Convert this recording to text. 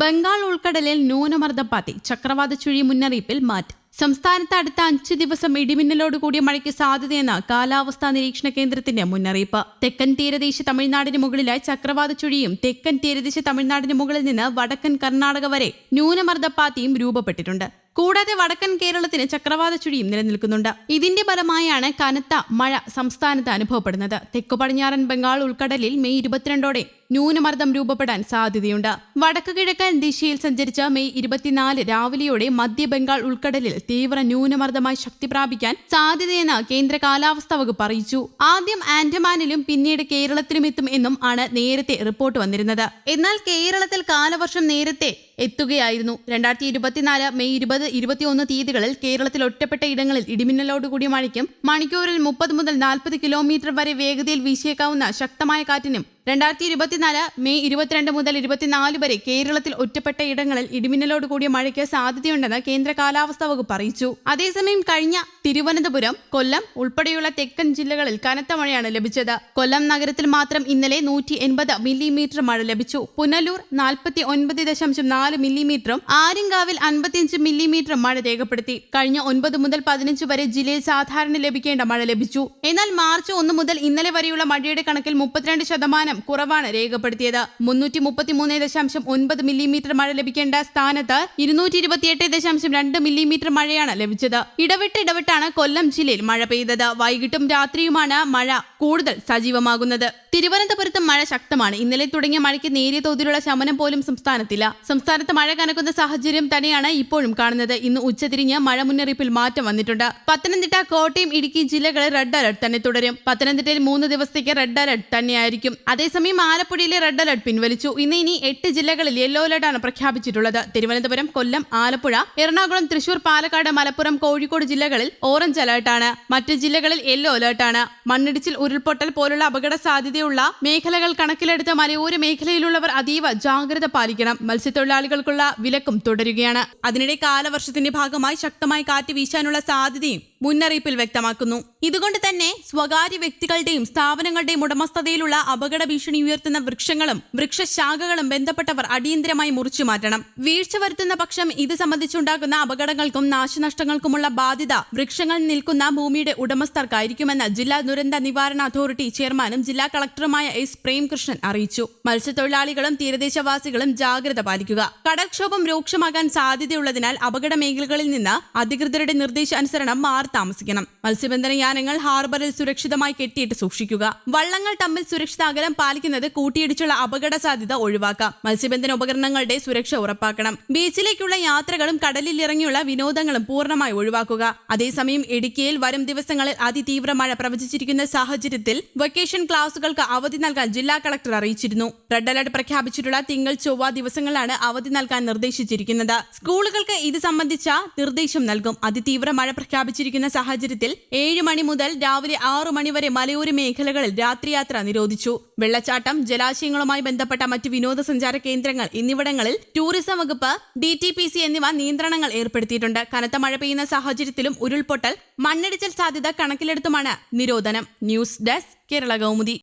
ബംഗാൾ ഉൾക്കടലിൽ ന്യൂനമർദ്ദം പാത്തി. ചക്രവാത ചുഴി മുന്നറിയിപ്പിൽ മാറ്റം. സംസ്ഥാനത്ത് അടുത്ത അഞ്ച് ദിവസം ഇടിമിന്നലോട് കൂടിയ മഴയ്ക്ക് സാധ്യതയെന്ന് കാലാവസ്ഥാ നിരീക്ഷണ കേന്ദ്രത്തിന്റെ മുന്നറിയിപ്പ്. തെക്കൻ തീരദേശ തമിഴ്നാടിന് മുകളിലായി ചക്രവാത ചുഴിയും തെക്കൻ തീരദേശ തമിഴ്നാടിന് മുകളിൽ നിന്ന് വടക്കൻ കർണാടക വരെ ന്യൂനമർദ്ദപ്പാത്തിയും രൂപപ്പെട്ടിട്ടുണ്ട്. കൂടാതെ വടക്കൻ കേരളത്തിന് ചക്രവാത ചുഴിയും നിലനിൽക്കുന്നുണ്ട്. ഇതിന്റെ ഫലമായാണ് കനത്ത മഴ സംസ്ഥാനത്ത് അനുഭവപ്പെടുന്നത്. തെക്കു പടിഞ്ഞാറൻ ബംഗാൾ ഉൾക്കടലിൽ മെയ് ഇരുപത്തിരണ്ടോടെ ന്യൂനമർദ്ദം രൂപപ്പെടാൻ സാധ്യതയുണ്ട്. വടക്കു കിഴക്കൻ ദിശയിൽ സഞ്ചരിച്ച മെയ് ഇരുപത്തിനാല് രാവിലെയോടെ മധ്യബംഗാൾ ഉൾക്കടലിൽ തീവ്ര ന്യൂനമർദ്ദമായി ശക്തി പ്രാപിക്കാൻ സാധ്യതയെന്ന് കേന്ദ്ര കാലാവസ്ഥാ വകുപ്പ് അറിയിച്ചു. ആദ്യം ആൻഡമാനിലും പിന്നീട് കേരളത്തിലും എത്തും എന്നും ആണ് നേരത്തെ റിപ്പോർട്ട് വന്നിരുന്നത്. എന്നാൽ കേരളത്തിൽ കാലവർഷം നേരത്തെ എത്തുകയായിരുന്നു. രണ്ടായിരത്തി ഇരുപത്തിനാല് മെയ് ഇരുപത് ഇരുപത്തിയൊന്ന് തീയതികളിൽ കേരളത്തിൽ ഒറ്റപ്പെട്ട ഇടങ്ങളിൽ ഇടിമിന്നലോടുകൂടിയ മഴയ്ക്കും മണിക്കൂറിൽ മുപ്പത് മുതൽ നാൽപ്പത് കിലോമീറ്റർ വരെ വേഗതയിൽ വീശിയേക്കാവുന്ന ശക്തമായ കാറ്റിനും രണ്ടായിരത്തി ഇരുപത്തിനാല് മെയ് ഇരുപത്തിരണ്ട് മുതൽ ഇരുപത്തിനാല് വരെ കേരളത്തിൽ ഒറ്റപ്പെട്ട ഇടങ്ങളിൽ ഇടിമിന്നലോട് കൂടിയ മഴയ്ക്ക് സാധ്യതയുണ്ടെന്ന് കേന്ദ്ര കാലാവസ്ഥാ വകുപ്പ് അറിയിച്ചു. അതേസമയം കഴിഞ്ഞ തിരുവനന്തപുരം കൊല്ലം ഉൾപ്പെടെയുള്ള തെക്കൻ ജില്ലകളിൽ കനത്ത മഴയാണ് ലഭിച്ചത്. കൊല്ലം നഗരത്തിൽ മാത്രം ഇന്നലെ നൂറ്റി എൺപത് മില്ലിമീറ്റർ മഴ ലഭിച്ചു. പുനലൂർ നാൽപ്പത്തി ഒൻപത് ദശാംശം നാല് മില്ലിമീറ്ററും ആര്യങ്കാവിൽ അൻപത്തിയഞ്ച് മില്ലിമീറ്റർ മഴ രേഖപ്പെടുത്തി. കഴിഞ്ഞ ഒൻപത് മുതൽ പതിനഞ്ച് വരെ ജില്ലയിൽ സാധാരണ ലഭിക്കേണ്ട മഴ ലഭിച്ചു. എന്നാൽ മാർച്ച് ഒന്ന് മുതൽ ഇന്നലെ വരെയുള്ള മഴയുടെ കണക്കിൽ മുപ്പത്തിരണ്ട് ശതമാനം കുറവാണ് രേഖപ്പെടുത്തിയത്. മുന്നൂറ്റി മുപ്പത്തിമൂന്ന് ദശാംശം ഒൻപത് മില്ലിമീറ്റർ മഴ ലഭിക്കേണ്ട സ്ഥാനത്ത് ഇരുന്നൂറ്റി ഇരുപത്തിയെട്ട് ദശാംശം രണ്ട് മില്ലിമീറ്റർ മഴയാണ് ലഭിച്ചത്. ഇടവിട്ട് ഇടവിട്ടാണ് കൊല്ലം ജില്ലയിൽ മഴ പെയ്തത്. വൈകിട്ടും രാത്രിയുമാണ് മഴ കൂടുതൽ സജീവമാകുന്നത്. തിരുവനന്തപുരത്ത് മഴ ശക്തമാണ്. ഇന്നലെ തുടങ്ങിയ മഴയ്ക്ക് നേരിയ തോതിലുള്ള ശമനം പോലും സംസ്ഥാനത്തില്ല. സംസ്ഥാനത്ത് മഴ കനക്കുന്ന സാഹചര്യം തന്നെയാണ് ഇപ്പോഴും കാണുന്നത്. ഇന്ന് ഉച്ചതിരിഞ്ഞ് മഴ മുന്നറിയിപ്പിൽ മാറ്റം വന്നിട്ടുണ്ട്. പത്തനംതിട്ട കോട്ടയം ഇടുക്കി ജില്ലകളിൽ റെഡ് അലർട്ട് തന്നെ തുടരും. പത്തനംതിട്ടയിൽ മൂന്ന് ദിവസത്തേക്ക് റെഡ് അലർട്ട് തന്നെയായിരിക്കും. അതേസമയം ആലപ്പുഴയിലെ റെഡ് അലർട്ട് പിൻവലിച്ചു. ഇന്ന് ഇനി എട്ട് ജില്ലകളിൽ യെല്ലോ അലർട്ടാണ് പ്രഖ്യാപിച്ചിട്ടുള്ളത്. തിരുവനന്തപുരം കൊല്ലം ആലപ്പുഴ എറണാകുളം തൃശൂർ പാലക്കാട് മലപ്പുറം കോഴിക്കോട് ജില്ലകളിൽ ഓറഞ്ച് അലർട്ടാണ്. മറ്റ് ജില്ലകളിൽ യെല്ലോ അലർട്ടാണ്. മണ്ണിടിച്ചിൽ ഉരുൾപൊട്ടൽ പോലുള്ള അപകട സാധ്യതയുള്ള മേഖലകൾ കണക്കിലെടുത്ത് മലയോര മേഖലയിലുള്ളവർ അതീവ ജാഗ്രത പാലിക്കണം. മത്സ്യത്തൊഴിലാളികൾക്കുള്ള വിലക്കും തുടരുകയാണ്. അതിനിടെ കാലവർഷത്തിന്റെ ഭാഗമായി ശക്തമായി കാറ്റ് വീശാനുള്ള സാധ്യതയും മുന്നറിയിപ്പിൽ വ്യക്തമാക്കുന്നു. ഇതുകൊണ്ട് തന്നെ സ്വകാര്യ വ്യക്തികളുടെയും സ്ഥാപനങ്ങളുടെയും ഉടമസ്ഥതയിലുള്ള അപകട ഭീഷണി ഉയർത്തുന്ന വൃക്ഷങ്ങളും വൃക്ഷശാഖകളും ബന്ധപ്പെട്ടവർ അടിയന്തരമായി മുറിച്ചു മാറ്റണം. വീഴ്ച വരുത്തുന്ന പക്ഷം ഇത് സംബന്ധിച്ചുണ്ടാകുന്ന അപകടങ്ങൾക്കും നാശനഷ്ടങ്ങൾക്കുമുള്ള ബാധ്യത വൃക്ഷങ്ങൾ നിൽക്കുന്ന ഭൂമിയുടെ ഉടമസ്ഥർക്കായിരിക്കുമെന്ന് ജില്ലാ ദുരന്ത നിവാരണ അതോറിറ്റി ചെയർമാനും ജില്ലാ കളക്ടറുമായ എസ് പ്രേംകൃഷ്ണൻ അറിയിച്ചു. മത്സ്യത്തൊഴിലാളികളും തീരദേശവാസികളും ജാഗ്രത പാലിക്കുക. കടൽക്ഷോഭം രൂക്ഷമാകാൻ സാധ്യതയുള്ളതിനാൽ അപകട മേഖലകളിൽ നിന്ന് അധികൃതരുടെ നിർദ്ദേശാനുസരണം മാറി താമസിക്കണം. മത്സ്യബന്ധന യാനങ്ങൾ ഹാർബറിൽ സുരക്ഷിതമായി കെട്ടിയിട്ട് സൂക്ഷിക്കുക. വള്ളങ്ങൾ തമ്മിൽ സുരക്ഷിത അകലം പാലിക്കുന്നത് കൂട്ടിയിടിച്ചുള്ള അപകട സാധ്യത ഒഴിവാക്കാം. മത്സ്യബന്ധന ഉപകരണങ്ങളുടെ സുരക്ഷ ഉറപ്പാക്കണം. ബീച്ചിലേക്കുള്ള യാത്രകളും കടലിൽ ഇറങ്ങിയുള്ള വിനോദങ്ങളും പൂർണമായി ഒഴിവാക്കുക. അതേസമയം ഇടുക്കിയിൽ വരും ദിവസങ്ങളിൽ അതിതീവ്ര മഴ പ്രവചിച്ചിരിക്കുന്ന സാഹചര്യത്തിൽ വെക്കേഷൻ ക്ലാസുകൾക്ക് അവധി നൽകാൻ ജില്ലാ കളക്ടർ അറിയിച്ചിരുന്നു. റെഡ് അലർട്ട് പ്രഖ്യാപിച്ചിട്ടുള്ള തിങ്കൾ ചൊവ്വ ദിവസങ്ങളിലാണ് അവധി നൽകാൻ നിർദ്ദേശിച്ചിരിക്കുന്നത്. സ്കൂളുകൾക്ക് ഇത് സംബന്ധിച്ച നിർദ്ദേശം നൽകും. അതിതീവ്ര മഴ പ്രഖ്യാപിച്ചിരിക്കുന്ന സാഹചര്യത്തിൽ ഏഴ് മണി മുതൽ രാവിലെ ആറു മണിവരെ മലയോര മേഖലകളിൽ രാത്രിയാത്ര നിരോധിച്ചു. വെള്ളച്ചാട്ടം ജലാശയങ്ങളുമായി ബന്ധപ്പെട്ട മറ്റ് വിനോദസഞ്ചാര കേന്ദ്രങ്ങൾ എന്നിവിടങ്ങളിൽ ടൂറിസം വകുപ്പ് ഡി എന്നിവ നിയന്ത്രണങ്ങൾ ഏർപ്പെടുത്തിയിട്ടുണ്ട്. കനത്ത മഴ പെയ്യുന്ന സാഹചര്യത്തിലും ഉരുൾപൊട്ടൽ മണ്ണിടിച്ചൽ സാധ്യത കണക്കിലെടുത്തുമാണ് നിരോധനം. News desk Kerala Kaumudi.